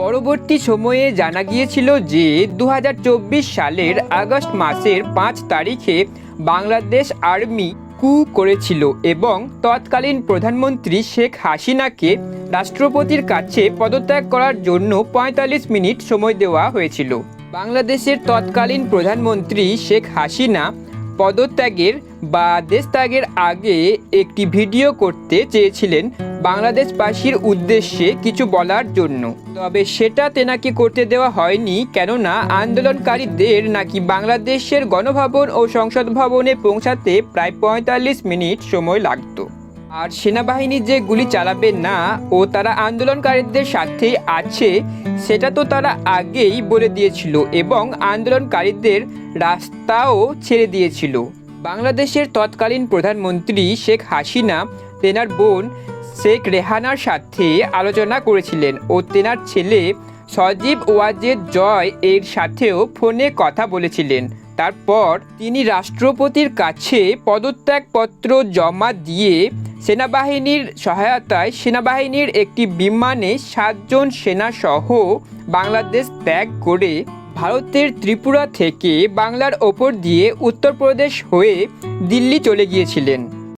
পরবর্তী সময়ে জানা গিয়েছিল যে দু হাজার চব্বিশ সালের আগস্ট মাসের পাঁচ তারিখে বাংলাদেশ আর্মি কু করেছিল এবং তৎকালীন প্রধানমন্ত্রী শেখ হাসিনাকে রাষ্ট্রপতির কাছে পদত্যাগ করার জন্য পঁয়তাল্লিশ মিনিট সময় দেওয়া হয়েছিল। বাংলাদেশের তৎকালীন প্রধানমন্ত্রী শেখ হাসিনা পদত্যাগের বা দেশত্যাগের আগে একটি ভিডিও করতে চেয়েছিলেন বাংলাদেশবাসীর উদ্দেশ্যে কিছু বলার জন্য। তবে সেটা তেনাকে করতে দেওয়া হয়নি, কেননা আন্দোলনকারীদের নাকি বাংলাদেশের গণভবন ও সংসদ ভবনে পৌঁছাতে প্রায় পঁয়তাল্লিশ মিনিট সময় লাগতো। আর সেনাবাহিনী যে গুলি চালাবে না, ও তারা আন্দোলনকারীদের সাথে আছে, সেটা তো তারা আগেই বলে দিয়েছিল এবং আন্দোলনকারীদের রাস্তাও ছেড়ে দিয়েছিল। বাংলাদেশের তৎকালীন প্রধানমন্ত্রী শেখ হাসিনা, তেনার বোন শেখ রেহানার সাথে আলোচনা করেছিলেন ও তেনার ছেলে সজীব ওয়াজেদ জয় এর সাথেও ফোনে কথা বলেছিলেন। তারপর তিনি রাষ্ট্রপতির কাছে পদত্যাগপত্র জমা দিয়ে সেনাবাহিনীর সহায়তায় সেনাবাহিনীর একটি বিমানে সাতজন সেনাসহ বাংলাদেশ ত্যাগ করে ভারতের ত্রিপুরা থেকে বাংলার ওপর দিয়ে উত্তরপ্রদেশ হয়ে দিল্লি চলে গিয়েছিলেন।